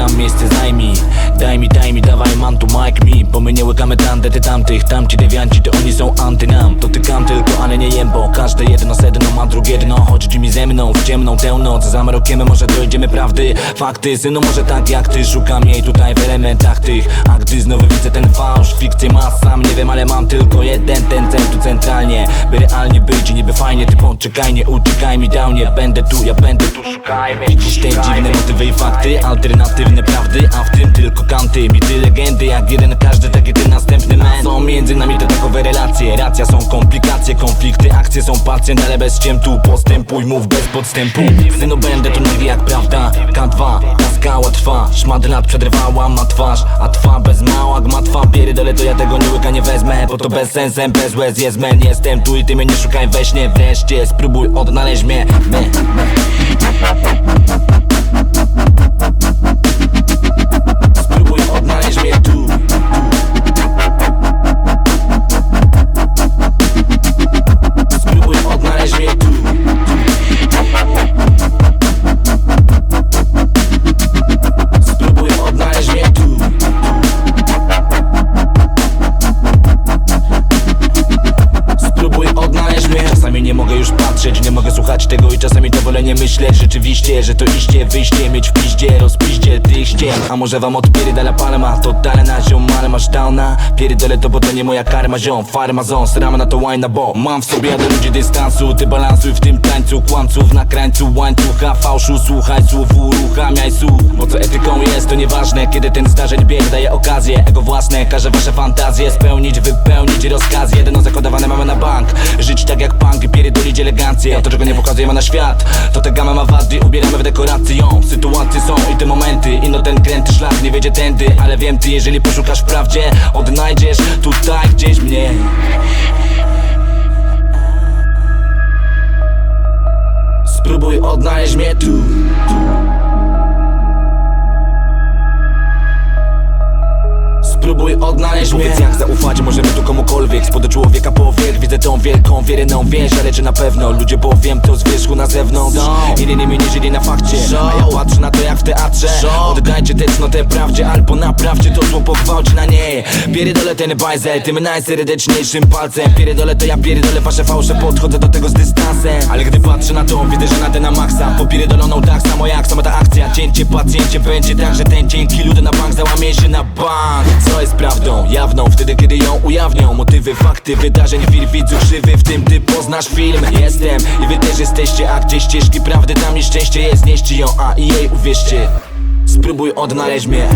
tam miejsce zajmij Daj mi, daj mi, dawaj man tu mic mi. Bo my nie łykamy tandety tamtych Tamci dewianci to oni są anty nam. Dotykam tylko, ale nie jem, bo każde jedno sedno ma drugie dno. Chodź mi ze mną w ciemną tę noc. Za mrokiem może dojdziemy prawdy. Fakty, synu może tak jak ty. Szukam jej tutaj w elementach tych. A gdy znowu widzę ten fał Fikcję ma sam, nie wiem, ale mam tylko jeden Ten cel tu centralnie. By realnie być i niby fajnie Ty poczekaj, nie uciekaj mi dał Nie będę tu, ja będę tu, szukaj mnie Dziś te dziwne motywy i fakty Alternatywne prawdy, a w tym tylko kanty. Mity legendy, jak jeden każdy, taki ty następny man. Są między nami te takowe relacje Racja są komplikacje, konflikty, akcje są pacjent Ale bez ciemtu, postępuj, mów bez podstępu. Synu będę tu nigdy jak prawda K2, ta skała trwa Szmat lat przedrwała ma twarz A trwa bez mała, gmatwa Pierdolę to ja tego nie łyka nie wezmę Bo to bez sensem, bez łez jest men Jestem tu i ty mnie nie szukaj we śnie Wreszcie spróbuj odnaleźć mnie. Tego I czasami to wolę nie myśleć. Rzeczywiście Że to iście, wyjście, mieć w piździe Rozpiździe tych ścien A może wam odpierdala palma Totalna ziom, ale masz downa Pierdolę to, bo to nie moja karma ziom. Farmazon, srama na to łajna, bo. Mam w sobie do ludzi dystansu Ty balansuj w tym tańcu Kłamców na krańcu łańcucha Fałszu, słuchaj słów, uruchamiaj słuch Bo co etyką jest, to nieważne Kiedy ten zdarzeń bieg daje okazję Ego własne, każe wasze fantazje Spełnić, wypełnić rozkaz. Jedno zakodowane mamy na bank. Żyć tak jak punk i pierdolić elegancję. To czego nie na świat. To te gama ma wady, ubieramy w dekorację. Sytuacje są i te momenty. Ino ten kręty szlak nie wiedzie tędy. Ale wiem ty, jeżeli poszukasz prawdzie Odnajdziesz tutaj gdzieś mnie. Spróbuj odnaleźć mnie tu. Spróbuj odnaleźć mnie Powiedz jak zaufać możemy tu komukolwiek. Spod człowieka powiek Widzę tą wielką wierną więź Ale czy na pewno? Ludzie bowiem to z wierzchu na zewnątrz. Inni mi nie żyli na fakcie. A ja patrzę na to jak w teatrze. Oddajcie tę cnotę prawdzie Albo naprawdę to zło pogwałci na niej Pierdolę ten bajzel Tym najserdeczniejszym palcem. Pierdolę to ja pierdolę wasze fałsze Podchodzę do tego z dystansem. Ale gdy patrzę na to widzę, że nadę na maksa. Popierdoloną tak samo jak sama ta akcja. Cięcie pacjencie będzie tak, że ten dzięki ludy na bank załamie się na bank. Co jest prawdą jawną wtedy kiedy ją ujawnią. Motywy, fakty, wydarzeń, wir widzów żywy W tym ty poznasz film. Jestem i wy też jesteście A gdzie ścieżki prawdy tam i szczęście jest. Nieście ją, a i jej uwierzcie. Spróbuj odnaleźć mnie